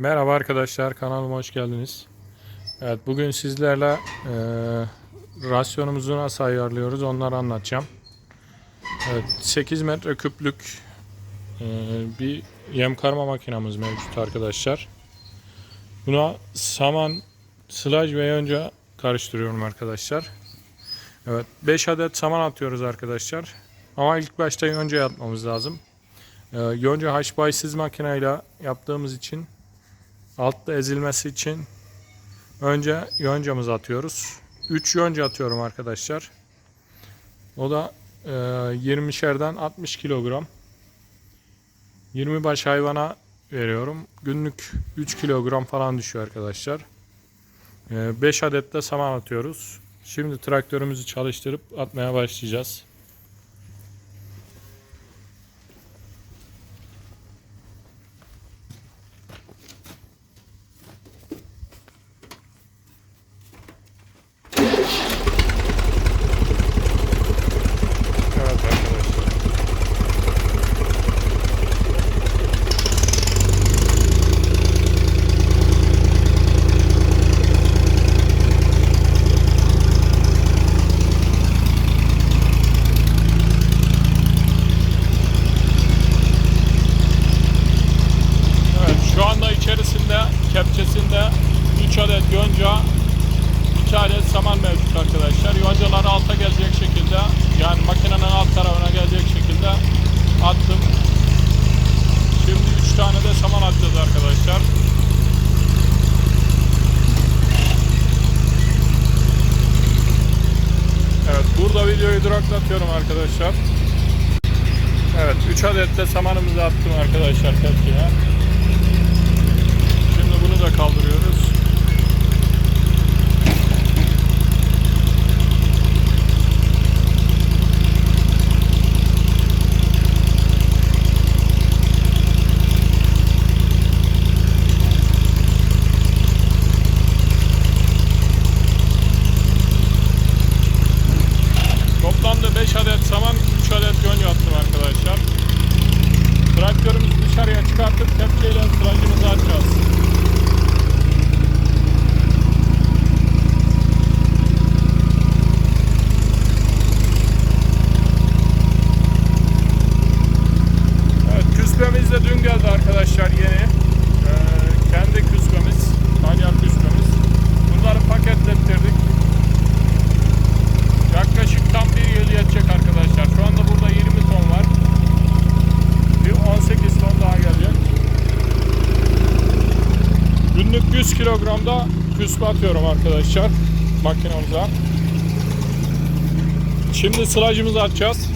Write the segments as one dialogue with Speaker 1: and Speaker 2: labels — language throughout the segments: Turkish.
Speaker 1: Merhaba arkadaşlar kanalıma hoş geldiniz. Evet bugün sizlerle e, rasyonumuzu nasıl ayarlıyoruz onları anlatacağım. Evet 8 metre küplük e, bir yem karma makinamız mevcut arkadaşlar. Buna saman, sılaj ve yonca karıştırıyorum arkadaşlar. Evet 5 adet saman atıyoruz arkadaşlar. Ama ilk başta yonca atmamız lazım. E, yonca haşbaysiz makineyle yaptığımız için altta ezilmesi için önce yoncamızı atıyoruz. 3 yonca atıyorum arkadaşlar. O da e, 20'şerden 60 kilogram. 20 baş hayvana veriyorum. Günlük 3 kilogram falan düşüyor arkadaşlar. 5 adet de saman atıyoruz. Şimdi traktörümüzü çalıştırıp atmaya başlayacağız. Evet arkadaşlar. Evet şu anda içerisinde kepçesinde 3 adet yonca 2 adet saman mevcut arkadaşlar. Yoncaları alta gelecek şekilde yani makinenin alt tarafına gelecek şekilde attım. Şimdi 3 tane de saman atacağız arkadaşlar. Evet burada videoyu duraklatıyorum arkadaşlar. Evet 3 adet de samanımızı attım arkadaşlar tepkiye. Şimdi bunu da kaldırıyoruz. Toplamda 5 adet saman, 3 adet yön yaptım arkadaşlar. Traktörümüzü dışarıya çıkartıp tepkiyle sıracımızı açacağız. Evet, küspemiz de dün geldi arkadaşlar yeni. Ee, kendi küspemiz, Talyan küspemiz. Bunları paketlettirdik. Yaklaşık tam bir yıl yetecek arkadaşlar. Şu anda burada 20 ton var. Bir 18 ton daha gelecek. Günlük 100 kilogramda küspe atıyorum arkadaşlar makinamıza. Şimdi sılacımızı atacağız.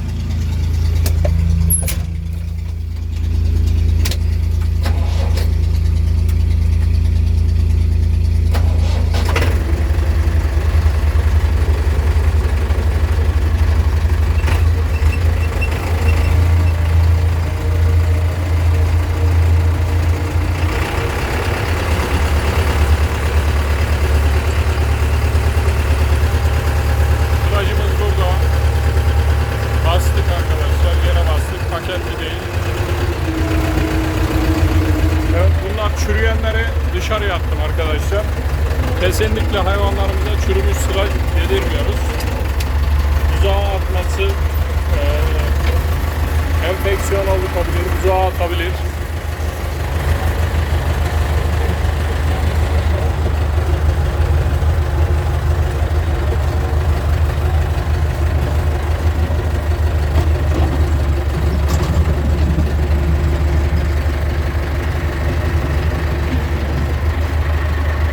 Speaker 1: Enfeksiyon oluşabilir, buzağa atabilir.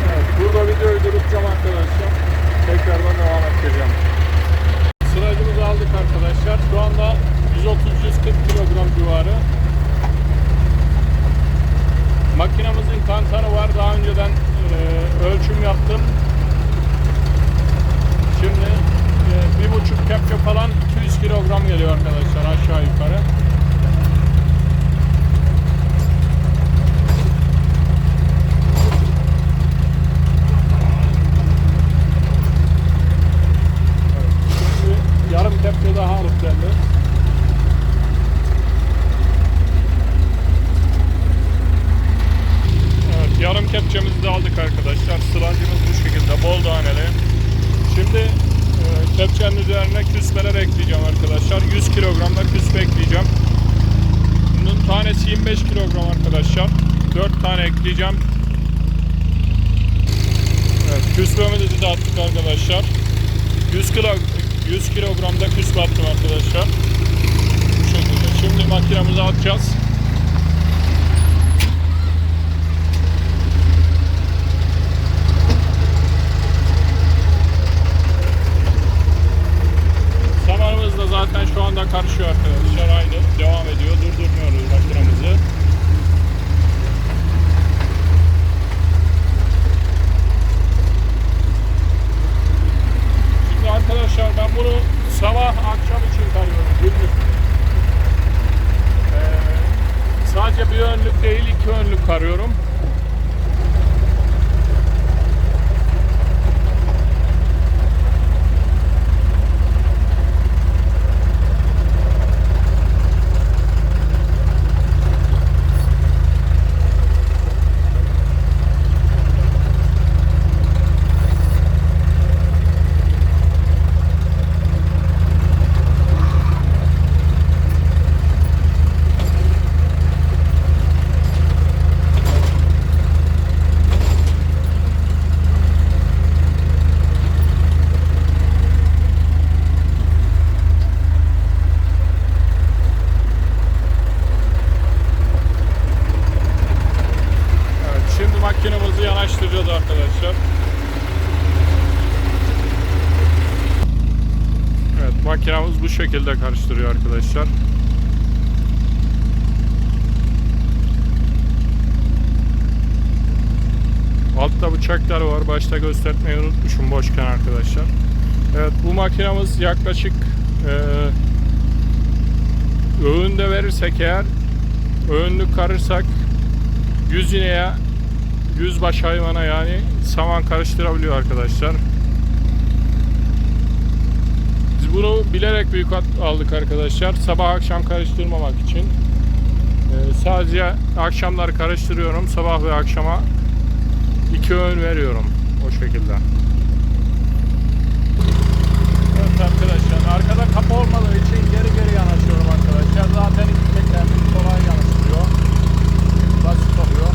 Speaker 1: Evet, burada videoyu durutacağım arkadaşlar. Tekrardan devam edeceğim. Sıracımızı aldık arkadaşlar. Şu anda 130-140 kilogram civarı. Makinamızın kantarı var. Daha önceden e, ölçüm yaptım. Şimdi e, bir buçuk kepçe falan 200 kilogram geliyor arkadaşlar aşağı yukarı. Yarım kepçe daha alıp geldi. kepçemizi de aldık arkadaşlar. Sılancımız bu şekilde bol taneli. Şimdi kepçenin üzerine küspeler ekleyeceğim arkadaşlar. 100 kilogram da küspe ekleyeceğim. Bunun tanesi 25 kilogram arkadaşlar. 4 tane ekleyeceğim. Evet, küspemizi de attık arkadaşlar. 100 kilo 100 kilogramda küspe attım arkadaşlar. Bu şekilde. Şimdi makinemize atacağız. Da zaten şu anda karışıyor arkadaşlar. Aynı devam ediyor. Durdurmuyoruz makinemizi. Şimdi arkadaşlar ben bunu sabah akşam için karıyorum. Günlük. Ee, sadece bir önlük değil iki önlük karıyorum. Evet, şimdi makinemizi yanaştıracağız arkadaşlar. Evet, makinamız bu şekilde karıştırıyor arkadaşlar. Altta bıçaklar var. Başta göstermeyi unutmuşum boşken arkadaşlar. Evet, bu makinamız yaklaşık eee öğünde verirsek eğer öğünlük karırsak 100 ineğe 100 baş hayvana yani saman karıştırabiliyor arkadaşlar. Biz bunu bilerek büyük aldık arkadaşlar. Sabah akşam karıştırmamak için. Ee, sadece akşamları karıştırıyorum. Sabah ve akşama iki öğün veriyorum. O şekilde. Evet arkadaşlar arkada kapı olmadığı için geri geri yanaşıyorum arkadaşlar. Zaten iki tekerlek kolay yanaştırıyor. Basit oluyor.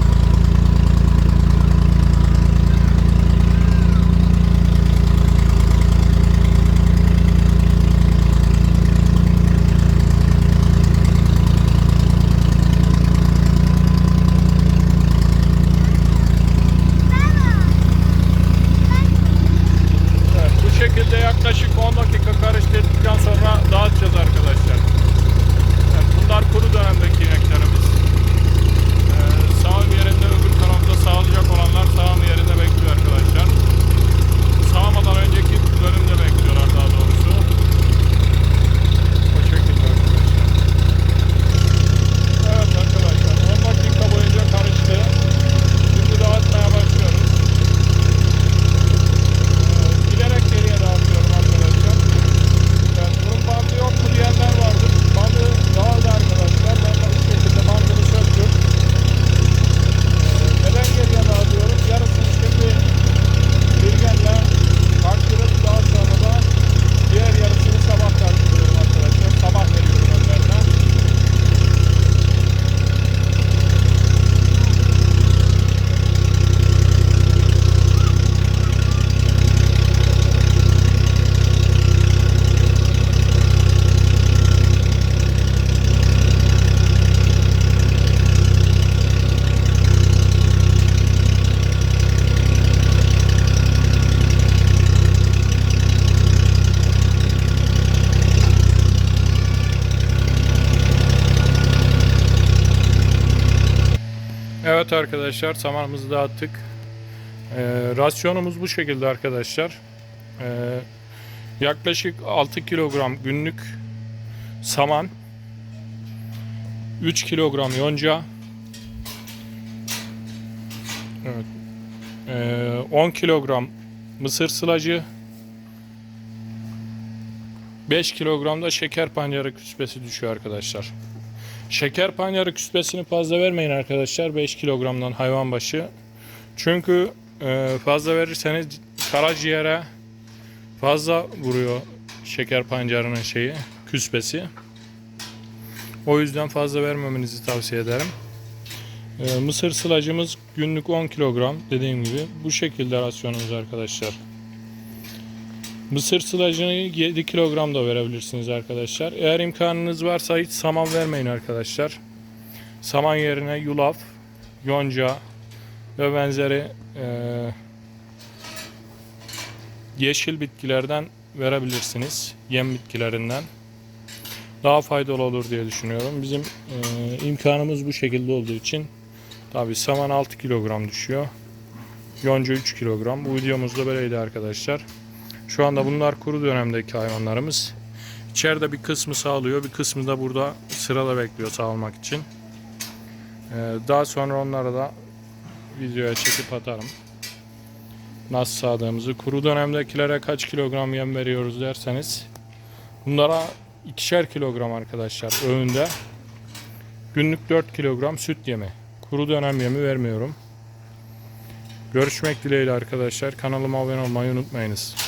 Speaker 1: Evet arkadaşlar samanımızı dağıttık. Ee, rasyonumuz bu şekilde arkadaşlar. Ee, yaklaşık 6 kilogram günlük saman, 3 kilogram yonca, evet, ee, 10 kilogram mısır sılacı, 5 kilogram da şeker pancarı küspesi düşüyor arkadaşlar. Şeker pancarı küspesini fazla vermeyin arkadaşlar. 5 kilogramdan hayvan başı Çünkü e, fazla verirseniz karaciğere fazla vuruyor şeker pancarının şeyi, küspesi. O yüzden fazla vermemenizi tavsiye ederim. E, mısır sılacımız günlük 10 kilogram dediğim gibi. Bu şekilde rasyonumuz arkadaşlar. Mısır sılacını 7 kilogram da verebilirsiniz arkadaşlar. Eğer imkanınız varsa hiç saman vermeyin arkadaşlar. Saman yerine yulaf, yonca ve benzeri eee, yeşil bitkilerden verebilirsiniz. Yem bitkilerinden. Daha faydalı olur diye düşünüyorum. Bizim eee, imkanımız bu şekilde olduğu için tabi saman 6 kilogram düşüyor. Yonca 3 kilogram. Bu videomuz da böyleydi arkadaşlar. Şu anda bunlar kuru dönemdeki hayvanlarımız. İçeride bir kısmı sağlıyor, bir kısmı da burada sırada bekliyor sağlamak için. Ee, daha sonra onları da videoya çekip atarım. Nasıl sağdığımızı. Kuru dönemdekilere kaç kilogram yem veriyoruz derseniz. Bunlara ikişer kilogram arkadaşlar öğünde. Günlük 4 kilogram süt yemi. Kuru dönem yemi vermiyorum. Görüşmek dileğiyle arkadaşlar. Kanalıma abone olmayı unutmayınız.